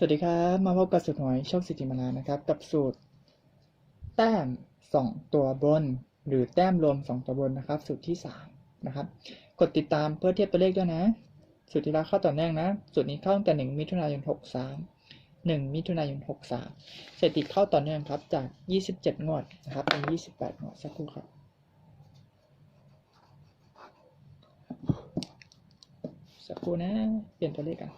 สวัสดีครับ มาพบกับสูตรหวยโชคสิทธิมานานะครับ กับสูตร แต้ม 2 ตัวบน หรือแต้มรวม 2 ตัวบนนะครับ สูตรที่ 3 นะครับ กดติดตามเพื่อเทียบตัวเลขด้วยนะ สูตรที่แล้วเข้าต่อเนื่องนะ สูตรนี้เข้าตั้งแต่1มิถุนายน 63 1มิถุนายน 63สถิติเข้าต่อเนื่องครับ จาก 27 งวดนะครับ เป็น 28 งวด สักครู่ครับสักครู่นะ เปลี่ยนตัวเลขกัน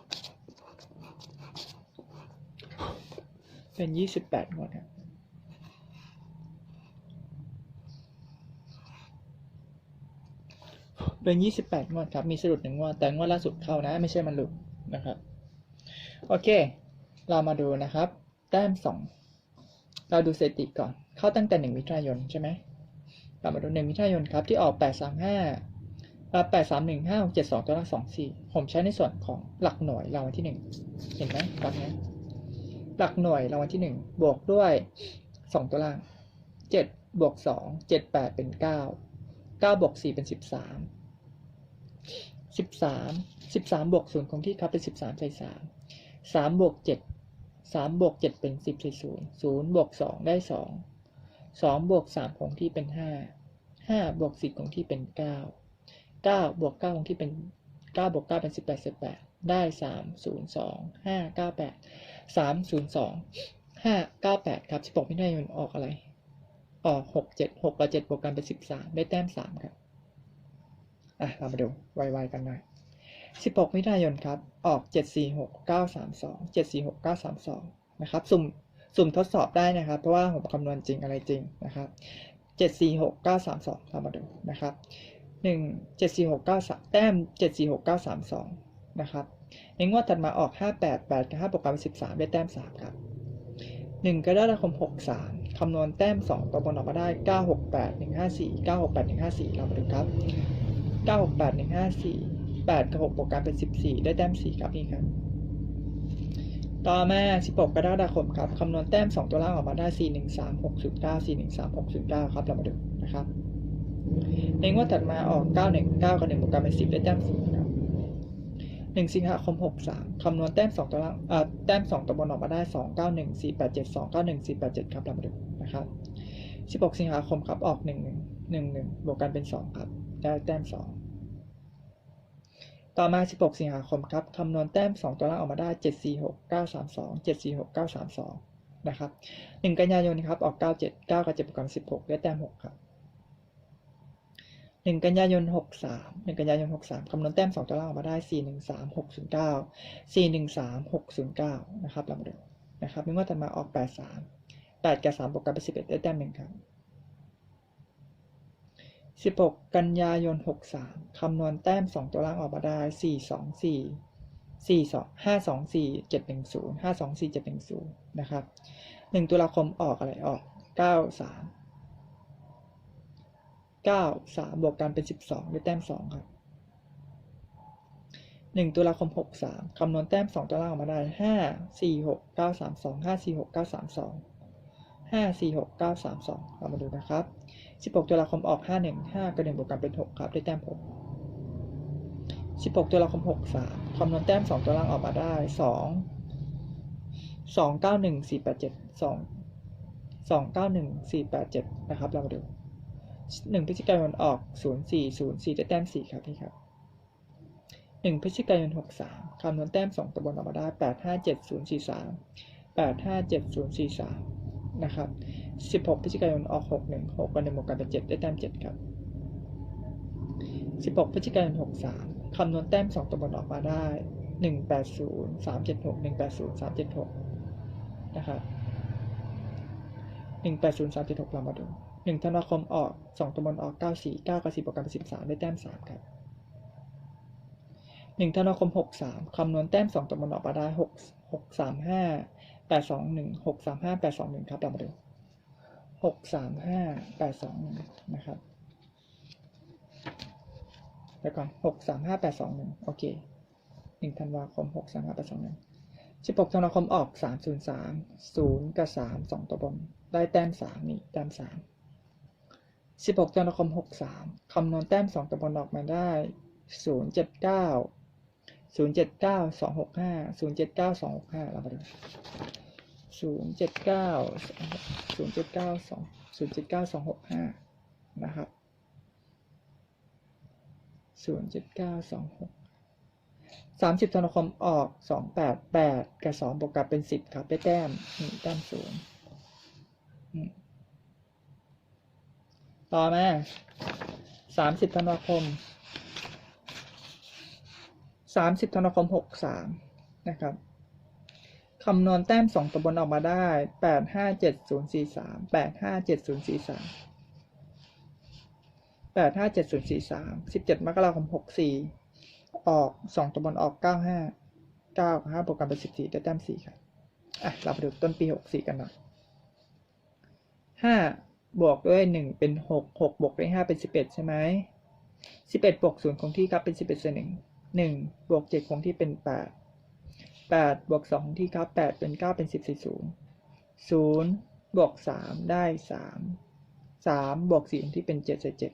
เป็นยี่สิบแปดงวดครับเป็นยี่สิบแปดงวดครับ มีสะดุดหนึ่งงวด แต่งวดล่าสุดเข้านะ ไม่ใช่มันหลุดนะครับ โอเค เรามาดูนะครับ แต้มสอง เราดูสถิติก่อน เข้าตั้งแต่หนึ่งมิถุนายนใช่ไหมเรามาดูหนึ่งมิถุนายนครับ ที่ออกแปดสามห้าแปดสามหนึ่งห้าเจ็ดสองตัวละสองสี่ผมใช้ในส่วนของหลักหน่วยรางวัลที่หนึ่งเห็นไหมกราฟนี้ หลักหน่วยรางวัลที่หนึ่งบวกด้วยสองตัวล่างเจ็ดบวกสองเจ็ดแปดเป็นเก้าเก้าบวกสี่เป็นสิบสามสิบสามสิบสามบวกศูนย์คงที่ครับเป็นสิบสามใส่สามสามบวกเจ็ดสามบวกเจ็ดเป็นสิบใส่ศูนย์ศูนย์บวกสองได้สองสองบวกสามคงที่เป็นห้าห้าบวกสี่คงที่เป็นเก้าเก้าบวกเก้าคงที่เป็นเก้าบวกเก้าเป็นสิบแปดสิบแปดได้สามศูนย์สองห้าเก้าแปด สามศูนย์สองห้าเก้าแปดครับสิบหกมิถุนายนออกอะไร ออกหกเจ็ดหกกับเจ็ดบวกกันเป็นสิบสามได้แต้มสามครับ อะ เรามาดูไวๆกันหน่อยสิบหกมิถุนายนครับ ออกเจ็ดสี่หกเก้าสามสองเจ็ดสี่หกเก้าสามสองนะครับ สุ่ม สุ่มทดสอบได้นะครับ เพราะว่าผมคำนวณจริงอะไรจริงนะครับเจ็ดสี่หกเก้าสามสองเรามาดูนะครับหนึ่งเจ็ดสี่หกเก้าสามแต้มเจ็ดสี่หกเก้าสามสองนะครับ ในงวดถัดมาออก 5 8 8กับ5บวกกันเป็น13 ได้แต้ม 3 ครับ 1กรกฎาคม 63 คำนวณแต้ม 2 ตัวบนออกมาได้ 968 154 968 154 เรามาดูครับ 968 154 8กับ6บวกกันเป็น 14 ได้แต้ม 4 ครับนี่ครับ ต่อมา 16 กรกฎาคมครับ คำนวณแต้ม 2 ตัวล่างออกมาได้ 413 609 413 609 ครับ เรามาดูนะครับ ในงวดถัดมาออก 919 กับ1บวกกันเป็น 10 ได้แต้ม4ครับ หนึ่งสิงหาคมหกสามคำนวณแต้มสองตัวล่างเอ่อแต้มสองตัวบนออกมาได้สองเก้าหนึ่งสี่แปดเจ็ดสองเก้าหนึ่งสี่แปดเจ็ดครับเรามาดูนะครับสิบหกสิงหาคมครับออกหนึ่งหนึ่งหนึ่งหนึ่งบวกกันเป็นสองครับได้แต้มสองต่อมาสิบหกสิงหาคมครับคำนวณแต้มสองตัวล่างออกมาได้เจ็ดสี่หกเก้าสามสองเจ็ดสี่หกเก้าสามสองนะครับหนึ่งกันยายนครับ ออกเก้าเจ็ดเก้ากับเจ็ดบวกกันสิบหกได้แต้มหกครับ หนึ่งกันยายนหกสามหนึ่งกันยายนหกสามคำนวณแต้มสองตัวล่างออกมาได้สี่หนึ่งสามหกศูนย์เก้าสี่หนึ่งสามหกศูนย์เก้านะครับเรามาดูนะครับไมีงวดถัดมาออกแปดสามแปดกับสามบวกกันเป็นสิบเอ็ดได้แต้มหนึ่งครับสิบหกกันยายนหกสามคำนวณแต้มสองตัวล่างออกมาได้สี่สองสี่สี่สองห้าสองสี่เจ็ดหนึ่งศูนย์ห้าสองสี่เจ็ดหนึ่งศูนย์นะครับหนึ่งตุลาคมออกอะไรออกเก้าสาม เก้าสามบวกกันเป็นสิบสองได้แต้มสองครับหนึ่งตุลาคมหกสามคำนวณแต้มสองตัวล่างออกมาได้ห้าสี่หกเก้าสามสองห้าสี่หกเก้าสามสองห้าสี่หกเก้าสามสองเรามาดูนะครับสิบหกตุลาคมออกห้าหนึ่งห้ากับหนึ่งบวกกันเป็นหกครับ ได้แต้มหกสิบหกตุลาคมหกสามคำนวณแต้มสองตัวล่างออกมาได้สองสองเก้าหนึ่งสี่แปดเจ็ดสองสองเก้าหนึ่งสี่แปดเจ็ดนะครับ เรามาดู หนึ่งพฤศจิกายนออกศูนย์สี่ศูนย์สี่ได้แต้มสี่ครับพี่ครับหนึ่งพฤศจิกายนหกสามคำนวณแต้มสองตัวบนออกมาได้แปดห้าเจ็ดศูนย์สี่สามแปดห้าเจ็ดศูนย์สี่สามนะครับสิบหกพฤศจิกายนออกหกหนึ่งหกกับหนึ่งบวกกันเป็นเจ็ดได้แต้มเจ็ดครับสิบหกพฤศจิกายนหกสามคำนวณแต้มสองตัวบนออกมาได้หนึ่งแปดศูนย์สามเจ็ดหกหนึ่งแปดศูนย์สามเจ็ดหกนะครับหนึ่งแปดศูนย์สามเจ็ดหกเรามาดู นึ่งธันวาคมออกสองตัวบนออกเก้าสี่เก้ากับสิบบวกกันเป็นสิบสามได้แต้มสามครับหนึ่งธันวาคมหกสามคำนวณแต้มสองตัวบนออกมาได้หกหกสามห้าแปดสองหนึ่งหกสามห้าแปดสองหนึ่งครับเรามาดูหกสามห้าแปดสองหนึ่งนะครับเดี๋ยวก่อนหกสามห้าแปดสองหนึ่งโอเคหนึ่งธันวาคมหกสามห้าแปดสองหนึ่งสิบหกธันวาคมออกสามศูนย์สามศูนย์กับสามสองตัวบนได้แต้มสามนี่แต้มสาม 16ตุลาคม 63 คำนวณแต้ม 2ตำบลออกมาได้ 079 079 265 079 265เราไปดู079 079 2 079 265 นะครับ 079 26 30ธันวาคมออก 288 กับ 2 บวกกับเป็น 10 ครับได้แต้ม 1 แต้ม 0 ต่อมาสามสิบธันวาคมสามสิบธันวาคมหกสามนะครับคำนวณแต้มสองตัวบนออกมาได้แปดห้าเจ็ดศูนย์สี่สามแปดห้าเจ็ดศูนย์สี่สามแปดห้าเจ็ดศูนย์สี่สามสิบเจ็ดมกราคมหกสี่ออกสองตัวบนออกเก้าห้าเก้าห้าบวกกันเป็นสิบสี่ได้แต้มสี่ครับอะเราไปดูต้นปีหกสี่กันหน่อยห้า บวกด้วยหนึ่งเป็นหกหกบวกด้วยห้าเป็นสิบเอ็ดใช่ไหมสิบเอ็ดบวกศูนย์คงที่ครับเป็นสิบเอ็ดส่วนหนึ่งหนึ่งบวกเจ็ดคงที่เป็นแปดแปดบวกสองคงที่ครับแปดเป็นเก้าเป็นสิบสี่ศูนย์ศูนย์บวกสามได้สามสามบวกสี่คงที่เป็นเจ็ดใส่เจ็ด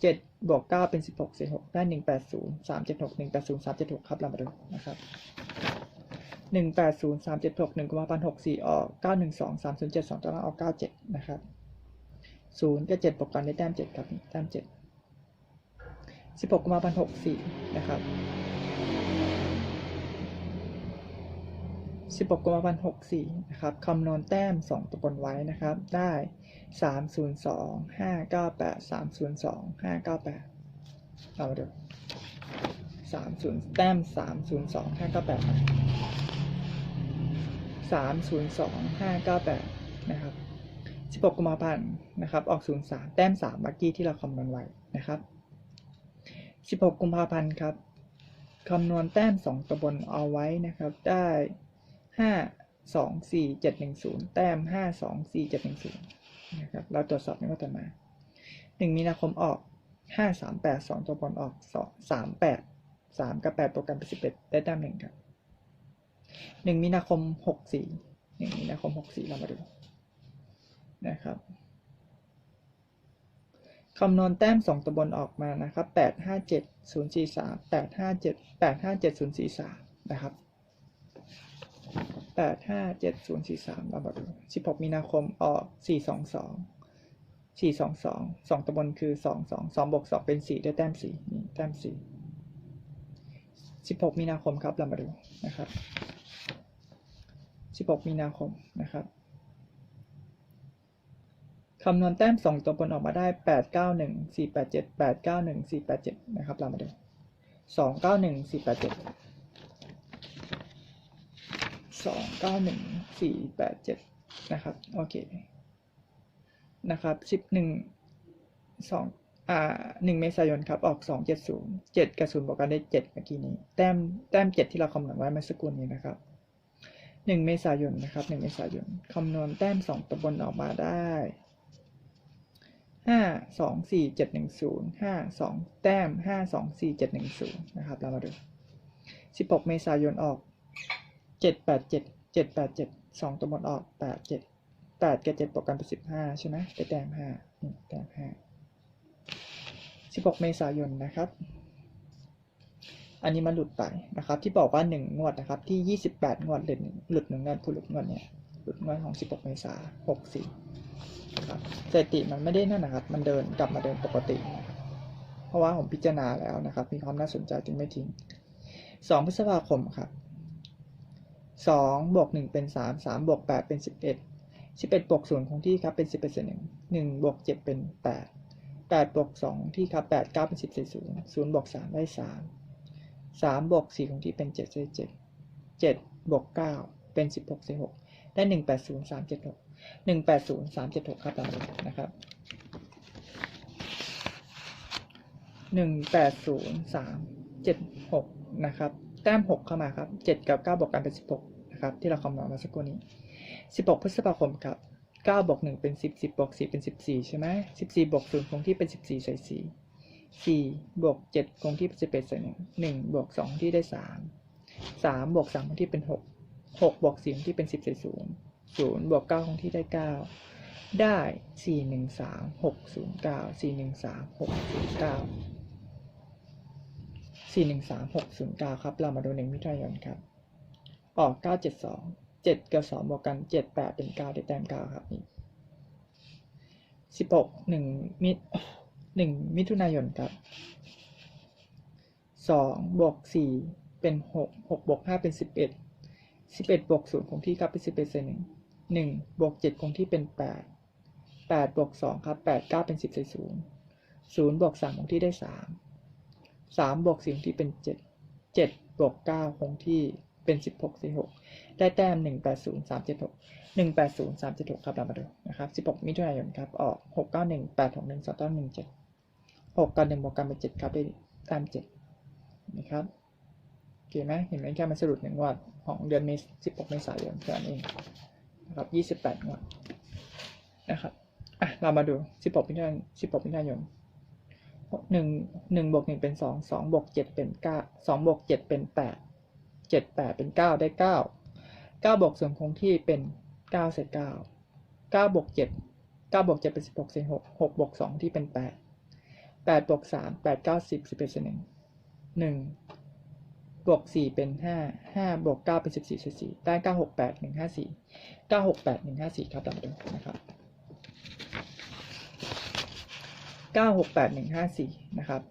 เจ็ดบวกเก้าเป็นสิบหกใส่หกได้หนึ่งแปดศูนย์สามเจ็ดหกหนึ่งแปดศูนย์สามเจ็ดหกครับเรามาดูนะครับหนึ่งแปดศูนย์สามเจ็ดหกหนึ่งกุมภาพันธ์หกสี่ออกเก้าหนึ่งสองสามศูนย์เจ็ดสองตัวล่างออกเก้าเจ็ดนะครับ ศูนย์กับเจ็ดบวกกันได้แต้มเจ็ดครับแต้มเจ็ดสิบหกมาพันหกสี่นะครับสิบหกกุมภาพันธ์หกสี่นะครับคำนวณแต้มสองตัวบนไว้นะครับ ได้สามศูนย์สองห้าเก้าแปดสามศูนย์สองห้าเก้าแปดเรามาดูสามศูนย์แต้มสามศูนย์สองห้าเก้าแปดสามศูนย์สองห้าเก้าแปดนะครับ สิบหกกุมภาพันธ์นะครับออกศูนย์สามแต้มสามเมื่อกี้ที่เราคำนวณไว้นะครับ 16 กุมภาพันธ์ครับคำนวณแต้ม 2 ตัวบนเอาไว้นะครับ ได้ 5 2 4 7 1 0 แต้ม 5 2 4 7 1 0นะครับเราตรวจสอบในว่าต่อมา 1 มีนาคมออก 5 3 8 2 ตัวบนออก 2 3 8 3 กับ 8 โปรแกรมเป็น11 ได้แต้มหนึ่งครับ 1 มีนาคม 64 1 มีนาคม 64 เรามาดู นะครับคำนวณแต้มสองตัวบนออกมานะครับแปดห้าเจ็ดศูนย์สี่สามแปดห้าเจ็ดแปดห้าเจ็ดศูนย์สี่สามนะครับแปดห้าเจ็ดศูนย์สี่สามเรามาดูสิบหกมีนาคมออกสี่สองสองสี่สองสองสองตัวบนคือสองสองสองบวกสองเป็นสี่ได้แต้มสี่นี่แต้มสี่สิบหกมีนาคมครับเรามาดูนะครับสิบหกมีนาคมนะครับ คำนวณแต้มสองตัวบนออกมาได้แปดเก้าหนึ่งสี่แปดเจ็ดแปดเก้าหนึ่งสี่แปดเจ็ดนะครับ เรามาดูสองเก้าหนึ่งสี่แปดเจ็ดสองเก้าหนึ่งสี่แปดเจ็ดนะครับ โอเค นะครับสิบหนึ่งสองอ่าหนึ่งเมษายนครับ ออกสองเจ็ดศูนย์เจ็ดกับศูนบวกกันได้เจ็ดเมื่อกี้นี้ แต้ม แต้มเจ็ดที่เราคำนวณไว้เมื่อสักครู่นี้นะครับหนึ่งเมษายนนะครับหนึ่งเมษายนคำนวณแต้มสองตัวบนออกมาได้ ห้าสองสี่เจ็ดหนึ่งศูนย์ห้าสองแต้มห้าสองสี่เจ็ดหนึ่งศูนย์นะครับเรามาดูสิบหกเมษายนออกเจ็ดแปดเจ็ดเจ็ดแปดเจ็ดสองตัวบนออกแปดเจ็ดแปดกับเจ็ดบวกกันเป็นสิบห้าใช่ไหมไปแต้มห้าแต้มห้าสิบหกเมษายนนะครับ อันนี้มันหลุดไปนะครับ ที่บอกว่าหนึ่งงวดนะครับ ที่ยี่สิบแปดงวดหลุดหลุดหนึ่งงวดผู้หลุดงวดเนี่ยหลุดงวดของสิบหกเมษาหกสี่ ครับสถิติมันไม่ได้นั่นนะครับ มันเดินกลับมาเดินปกตินะครับเพราะว่าผมพิจารณาแล้วนะครับ มีความน่าสนใจจึงไม่ทิ้งสองพฤษภาคมครับสองบวกหนึ่งเป็นสามสามบวกแปดเป็นสิบเอ็ดสิบเอ็ดบวกศูนย์คงที่ครับเป็นสิบเอ็ดส่วนหนึ่งหนึ่งบวกเจ็ดเป็นแปดแปดบวกสองที่ครับแปดเก้าเป็นสิบสี่ศูนย์ศูนย์บวกสามได้สามสามบวกสี่คงที่เป็นเจ็ดเศษเจ็ดเจ็ดบวกเก้าเป็นสิบหกเศษหกได้หนึ่งแปดศูนย์สามเจ็ดหก หนึ่งแปดศูนย์สามเจ็ดหกครับตามนี้นะครับหนึ่งแปดศูนย์สามเจ็ดหกนะครับแต้มหกเข้ามาครับเจ็ดกับเก้าบวกกันเป็นสิบหกนะครับที่เราคำนวณมาสักครู่นี้สิบหกพฤษภาคมครับเก้าบวกหนึ่งเป็นสิบสิบบวกสี่เป็นสิบสี่ใช่ไหมสิบสี่บวกศูนย์คงที่เป็นสิบสี่ใส่สี่สี่บวกเจ็ดคงที่เป็นสิบเอ็ดใส่หนึ่งหนึ่งบวกสองที่ได้สามสามบวกสามคงที่เป็นหกหกบวกสี่คงที่เป็นสิบใส่ศูนย์ ศูนย์บวกเก้าคงที่ได้เก้าได้สี่หนึ่งสามหกศูนย์เก้าสี่หนึ่งสามหกศูนย์เก้าสี่หนึ่งสามหกศูนย์เก้าครับ เรามาดูหนึ่งมิถุนายนครับ ออกเก้าเจ็ดสองเจ็ดกับสองบวกกันเจ็ดแปดเป็นเก้าได้แต้มเก้าครับนี่สิบหกหนึ่งมิหนึ่งมิถุนายนครับสองบวกสี่เป็นหกหกบวกห้าเป็นสิบเอ็ดสิบเอ็ดบวกศูนย์คงที่ครับเป็นสิบเอ็ดเศษห นึ่งหนึ่งบวกเจ็ดคงที่เป็นแปดแปดบวกสองครับแปดเก้าเป็นสิบเศษศูนย์ศูนย์บวกสามคงที่ได้สามสามบวกสี่คงที่เป็นเจ็ดเจ็ดบวกเก้าคงที่เป็นสิบหกสี่หกได้แต้มหนึ่งแปดศูนย์สามเจ็ดหกหนึ่งแปดศูนย์สามเจ็ดหกครับเรามาดูนะครับสิบหกมิถุนายนครับออกหกเก้าหนึ่งแปดหกหนึ่งสองต้นหนึ่งเจ็ดหกกับหนึ่งบวกกันเป็นเจ็ดครับได้ตามเจ็นะครับโอเคไหมเห็นไหมแค่มันสรุปหนึ่งงวดของเดือนเมษสิบหกเมษายนแค่นั้นเอง นะครับยี่สิบแปดงวดนะครับอะเรามาดูสิบหกมิถุนายนสิบหกมิถุนายนหนึ่งหนึ่งบวกหนึ่งเป็นสองสองบวกเจ็ดเป็นเก้าสองบวกเจ็ดเป็นแปดเจ็ดแปดเป็นเก้าได้เก้าเก้าบวกส่วนคงที่เป็นเก้าเศษเก้าเก้าบวกเจ็ดเก้าบวกเจ็ดเป็นสิบหกเศษหกหกบวกสองที่เป็นแปดแปดบวกสามแปดเก้าสิบสิบเอ็ดส่วนหนึ่งหนึ่ง บวกสี่เป็นห้าห้าบวกเก้าเป็นสิบสี่ส่วนสี่ได้เก้าหกแปดหนึ่งห้าสี่เก้าหกแปดหนึ่งห้าสี่ครับเรามาดูนะครับเก้าหกแปดหนึ่งห้าสี่นะครับ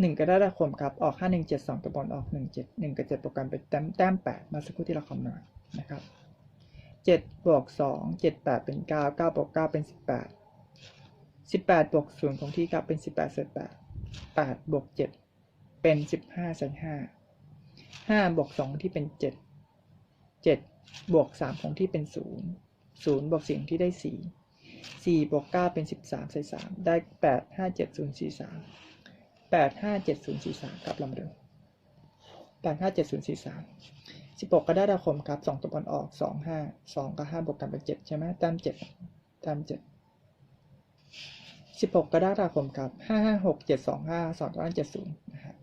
หนึ่งกระดาษคมครับ ออกห้าหนึ่งเจ็ดสองตัวบอลออกหนึ่งเจ็ดหนึ่งกับเจ็ดโปรแกรมเป็นแต้มแต้มแปดมาสักครู่ที่เราคำนวณนะครับเจ็ดบวกสองเจ็ดแปดเป็นเก้าเก้าบวกเก้าเป็นสิบแปดสิบแปดบวกศูนย์ของที่ครับเป็นสิบแปดเศษแปดแปดบวกเจ็ดเป็นสิบห้าเศษห้า ห้าบวกสองที่เป็นเจ็ดเจ็ดบวกสามของที่เป็นศูนย์ศูนย์บวกสี่งที่ได้สี่สี่บวกเก้าเป็นสิบสามเศษสามได้แปดห้าเจ็ดศูนย์สี่สามแปดห้าเจ็ดศูนย์สี่สามครับเรามแปดห้าเจ็ดศูนย์สี่สามสิบหกกระดาษคมครับสองตัวบอลออกสองห้าสองกับห้าบวกกันเป็นเจ็ดใช่ไหมแต้มเจ็ดแต้มเจ็ดสิบหกกรกฎาคมครับห้าห้าหกเจ็ดสองห้าสองล้านเจ็ดศูนย์นะครับ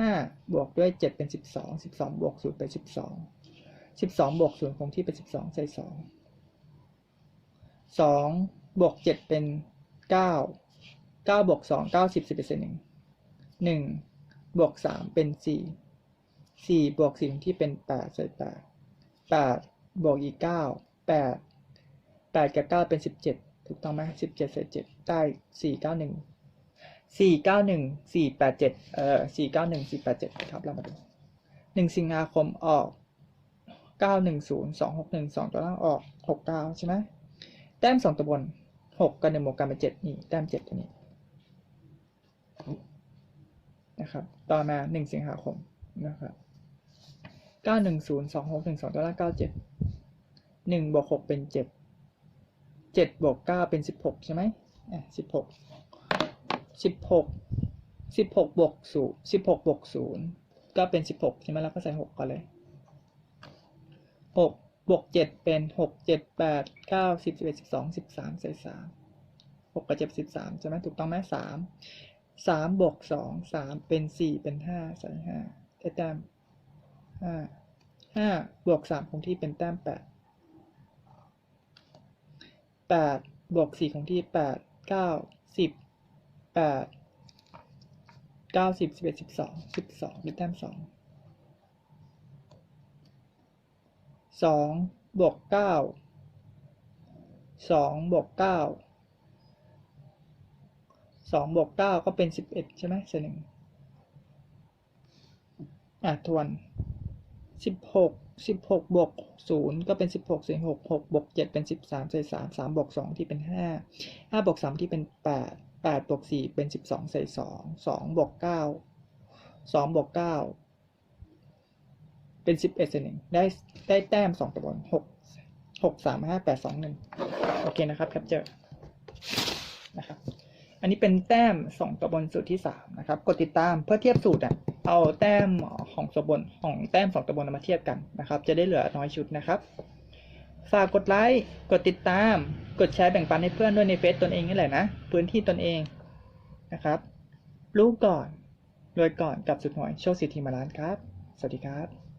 ห้าบวกด้วยเจ็ดเป็นสิบสองสิบสองบวกศูนย์เป็นสิบสองสิบสองบวกศูนย์คงที่เป็นสิบสองใส่สองสองบวกเจ็ดเป็นเก้าเก้าบวกสองเก้าสิบสิบเอ็ดเศษหนึ่งหนึ่งบวกสามเป็นสี่สี่บวกสี่คงที่เป็นแปดใส่แปดแปดบวกอีกเก้าแปดแปดกับเก้าเป็นสิบเจ็ดถูกต้องไหมสิบเจ็ดเศษเจ็ดได้สี่เก้าหนึ่ง สี่เก้าหนึ่งสี่แปดเจ็ดเอ่อสี่เก้าหนึ่งสี่แปดเจ็ดครับเรามาดูหนึ่งสิงหาคมออกเก้าหนึ่งศูนย์สองหกหนึ่งสองตัวล่างออกหกเก้าใช่ไหมแต้มสองตัวบนหกกับหนึ่งบวกกันเป็นเจ็ดนี่แต้มเจ็ดตัวนี้นะครับต่อมาหนึ่งสิงหาคมนะครับเก้าหนึ่งศูนย์สองหกหนึ่งสองตัวล่างเก้าเจ็ดหนึ่งบวกหกเป็นเจ็ดเจ็ดบวกเก้าเป็นสิบหกใช่ไหมอะสิบหก สิบหกสิบหกบวกศูนย์สิบหกบวกศูนย์ก็เป็นสิบหกใช่ไหมแล้วก็ใส่หกก่อนเลยหกบวกเจ็ดเป็นหกเจ็ดแปดเก้าสิบสิบเอ็ดสิบสองสิบสามใส่สามหกกับเจ็ดสิบสามใช่ไหมถูกต้องไหมสามสามบวกสองสามเป็นสี่เป็นห้าใส่ห้าได้แต้มห้าห้าบวกสามคงที่เป็นแต้มแปดแปดบวกสี่คงที่แปดเก้าสิบ ปดเก้าสิบสิบเอ็ดสิบสองสิบสองเป็นแต้มสองสองบวกเก้าสองบวกเก้าสองบวกเก้าก็เป็นสิบเอ็ดใช่ไหมเศษหนึ่งอะทวนสิบหกสิบหกบวกศูนย์ก็เป็นสิบหกเศษหกหกบวกเจ็ดเป็นสิบสามเศษสามสามบวกสองที่เป็นห้าห้าบวกสามที่เป็นแปด แปดบวกสี่เป็นสิบสองเศษสองสองบวกเก้าสองบวกเก้าเป็นสิบเอ็ดเศษหนึ่งได้ได้แต้มสองตัวบนหกหกสามห้าแปดสองหนึ่งโอเคนะครับแคปเจอร์นะครับอันนี้เป็นแต้มสองตัวบนสูตรที่สามนะครับ กดติดตามเพื่อเทียบสูตรอะเอาแต้มของตัวบนของแต้มสองตัวบนมาเทียบกันนะครับ จะได้เหลือน้อยชุดนะครับ ฝากกดไลค์ กดติดตาม กดแชร์แบ่งปันให้เพื่อนด้วยในเฟซตนเองนี่แหละนะ พื้นที่ตนเองนะครับ รู้ก่อนรวยก่อนกับสุดหอยโชคสิทธิมาล้านครับ สวัสดีครับ